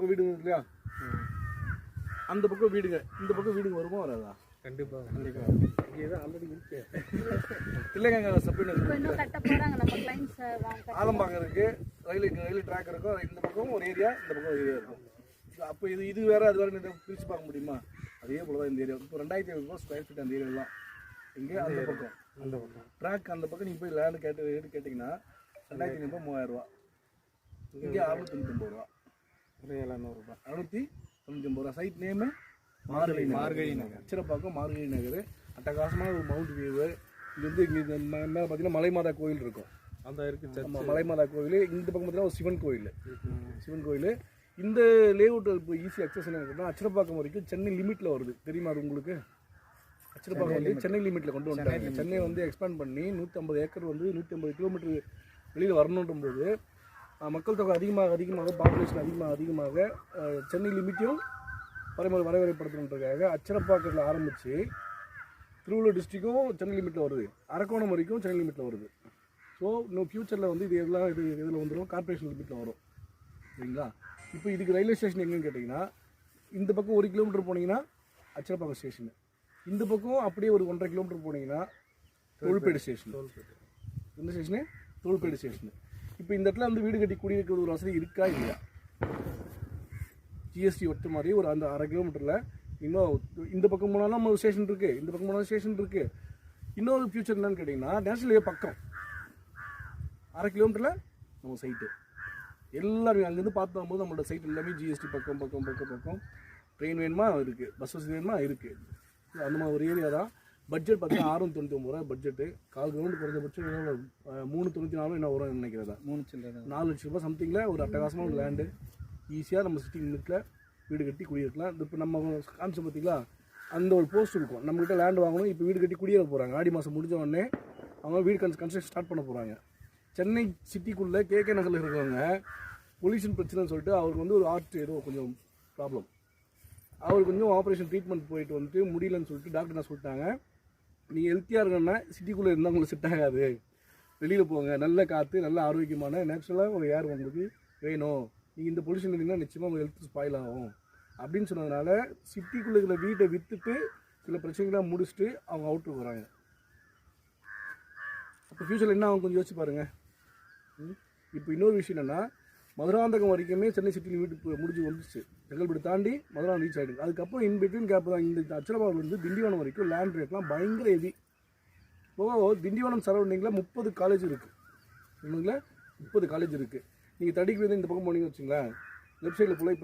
பக்கம் வீடுங்க இருக்கு இல்லையா? அந்த பக்கம் வீடுங்க. இந்த பக்கம் வீடுங்க வருமா வராதா? கண்டிப்பாக கண்டிப்பாக இங்கே தான் ஆல்ரெடி இருக்கு. இல்லைங்க வாங்க ஆலம்பாக்கம் இருக்கு. ரயில் ரயில் ட்ராக் இருக்கும். இந்த பக்கம் ஒரு ஏரியா இந்த பக்கம் ஒரு ஏரியா இருக்கும். அப்போ இது இது வேற அது வேற இந்த பிரித்து பார்க்க முடியுமா? அதே போல தான் இந்த ஏரியா இப்போ ரெண்டாயிரத்தி ஐநூறு ஸ்கொயர் ஃபீட் அந்த ஏரியாலாம் இங்கே அந்த பக்கம். அந்த பக்கம். ட்ராக் அந்த பக்கம் நீங்கள் போய் லேண்டு கேட்டு ரேட்டு கேட்டிங்கன்னா ரெண்டாயிரத்தி ஐநூறுபா மூவாயிரம் ரூபா இங்கே அறுநூத்தி தொண்ணூத்தொம்பது ரூபா. ஒரு ஏழநூறுபா அறுநூத்தி தொண்ணூத்தி ஒன்பது ரூபா. Site name Margazhi Margazhi Nagar. சிறப்பாக்கம் Margazhi Nagar. அட்டகாசமான ஒரு மவுண்ட் வியூ இது. வந்து இங்கே இந்த மேலே பார்த்தீங்கன்னா மலை மாதா கோயில் இருக்கும். அந்த இருக்கு ஆமாம் மலை மாதா கோயில். இந்த பக்கம் பார்த்தீங்கன்னா ஒரு சிவன் கோயில். சிவன் கோயில். இந்த லேஅவுட் இப்போ ஈஸி அக்சஸ் என்ன அச்சரப்பாக்கம் வரைக்கும் சென்னை லிமிட்டில் வருது. தெரியுமா அது உங்களுக்கு? அச்சரப்பாக்கம் வந்து சென்னை லிமிட்டில் கொண்டு வந்துட்டாங்க. சென்னை வந்து எக்ஸ்பேண்ட் பண்ணி நூற்றம்பது ஏக்கர் வந்து நூற்றி ஐம்பது கிலோமீட்டர் வெளியில் வரணுன்றும் போது மக்கள் தொகை அதிகமாக அதிகமாக பாப்புலேஷன் அதிகமாக அதிகமாக சென்னை லிமிட்டையும் வரைமுறை வரைமுறைப்படுத்தணுன்றதுக்காக அச்சரப்பாக்கத்தில் ஆரம்பித்து திருவள்ளூர் டிஸ்ட்ரிக்கும் சென்னை லிமிட்டில் வருது. அரக்கோணம் வரைக்கும் சென்னை லிமிட்டில் வருது. ஸோ இன்னும் ஃப்யூச்சரில் வந்து இது எல்லாம் இது இதில் வந்துடும் கார்ப்பரேஷன் லிமிட்டில் வரும். சரிங்களா? இப்போ இதுக்கு ரயில்வே ஸ்டேஷன் எங்கன்னு கேட்டிங்கன்னா இந்த பக்கம் ஒரு கிலோமீட்டர் போனீங்கன்னா அச்சரப்பாக்கம் ஸ்டேஷனு இந்த பக்கம் அப்படியே ஒரு ஒன்றரை கிலோமீட்டர் போனீங்கன்னா தொழில்பேடு ஸ்டேஷன் எந்த ஸ்டேஷனு தொழில்பேடு ஸ்டேஷனு இப்போ இந்த இடத்துல வந்து வீடு கட்டி குடியிருக்கிறது ஒரு வசதி இருக்கா இல்லையா? ஜிஎஸ்டி ஒட்ட மாதிரி ஒரு அந்த அரை கிலோமீட்டரில் இன்னும் இந்த பக்கம் போனாலும் நம்ம ஸ்டேஷன் இருக்குது இந்த பக்கம் போனாலும் ஸ்டேஷன் இருக்குது இன்னொரு ஃபியூச்சர் என்னன்னு கேட்டிங்கன்னா நேஷனல் ஹைவே பக்கம். அரை கிலோமீட்டரில் நம்ம சைட்டு எல்லாருமே அங்கேருந்து பார்த்து வரும்போது நம்மளோட சைட் எல்லாமே ஜிஎஸ்டி பக்கம் பக்கம் பக்கம் பக்கம். ட்ரெயின் வேணுமா? இருக்குது பஸ் வசதி வேணுமா? இருக்குது அந்த மாதிரி ஒரு ஏரியா தான். பட்ஜெட் பார்த்தீங்கன்னா ஆறுநூத்தி தொண்ணூற்றி ஒம்பது ரூபா பட்ஜெட்டு. கால் கிலோமீட்டர் குறைஞ்சபட்சம் எவ்வளோ, மூணு தொண்ணூற்றி நாலும் என்ன வரும் நினைக்கிறதா? மூணு சில்லறை. நாலு லட்ச ரூபாய் சம்திங்கில் ஒரு அட்டகாசமான ஒரு லேண்டு ஈஸியாக நம்ம சிட்டி லிமிட்டில் வீடு கட்டி குடியிருக்கலாம். இப்போ நம்ம காமிச்சோம் பார்த்தீங்களா? அந்த ஒரு போஸ்ட் இருக்கும். நம்மகிட்ட லேண்ட் வாங்கணும். இப்போ வீடு கட்டி குடியேற போகிறாங்க ஆடி மாதம் முடிஞ்ச உடனே அவங்க வீடு கன்ஸ் கன்ஸ்ட்ரக்ஷன் ஸ்டார்ட் பண்ண போகிறாங்க சென்னை சிட்டிக்குள்ளே கேகே நகரில் இருக்கிறவங்க பொல்யூஷன் பிரச்சனைன்னு சொல்லிட்டு அவருக்கு வந்து ஒரு ஆர்ட் ஏதோ கொஞ்சம் ப்ராப்ளம் அவர் கொஞ்சம் ஆப்ரேஷன் ட்ரீட்மெண்ட் போயிட்டு வந்துட்டு முடியலன்னு சொல்லிட்டு டாக்டர் என்ன சொல்லிட்டாங்க? நீங்கள் ஹெல்த்தியாக இருக்கணும்னா சிட்டிக்குள்ளே இருந்தால் உங்களுக்கு செட் ஆகாது. வெளியில் போங்க. நல்ல காற்று நல்ல ஆரோக்கியமான நேச்சுரலாக ஒரு ஏர் உங்களுக்கு வேணும். நீங்கள் இந்த பொல்யூஷன் இருந்தீங்கன்னா நிச்சயமாக உங்கள் ஹெல்த் ஸ்பாயில் ஆகும். அப்படின்னு சொன்னதுனால சிட்டிக்குள்ளே இருக்கிற வீட்டை விற்றுட்டு சில பிரச்சனைகளாக முடிச்சுட்டு அவங்க அவுட்ரு வராங்க அப்போ ஃப்யூச்சரில் என்ன ஆகும் கொஞ்சம் யோசிச்சு பாருங்கள் இப்போ இன்னொரு விஷயம் என்னென்னா மதுராந்தகம் வரைக்குமே சென்னை சிட்டியில் வீட்டு முடிஞ்சு வந்துச்சு. செங்கல்பட்டு தாண்டி மதுராந்தகம் ரீச் ஆகிடுது அதுக்கப்புறம் இன் பிட்வீன் கேப் தான் இந்த அச்சலபாவிலேருந்து திண்டிவனம் வரைக்கும் லேண்ட் ரேட்லாம் பயங்கர ஹெவி இப்போ திண்டிவனம் சரௌண்டிங்கில் முப்பது காலேஜ் இருக்குது முப்பது காலேஜ் இருக்குது நீங்கள் தடிக்கு வந்து இந்த பக்கம் போனீங்கன்னு வச்சுங்களேன் லெஃப்ட் சைடில் ஃபுல்லாக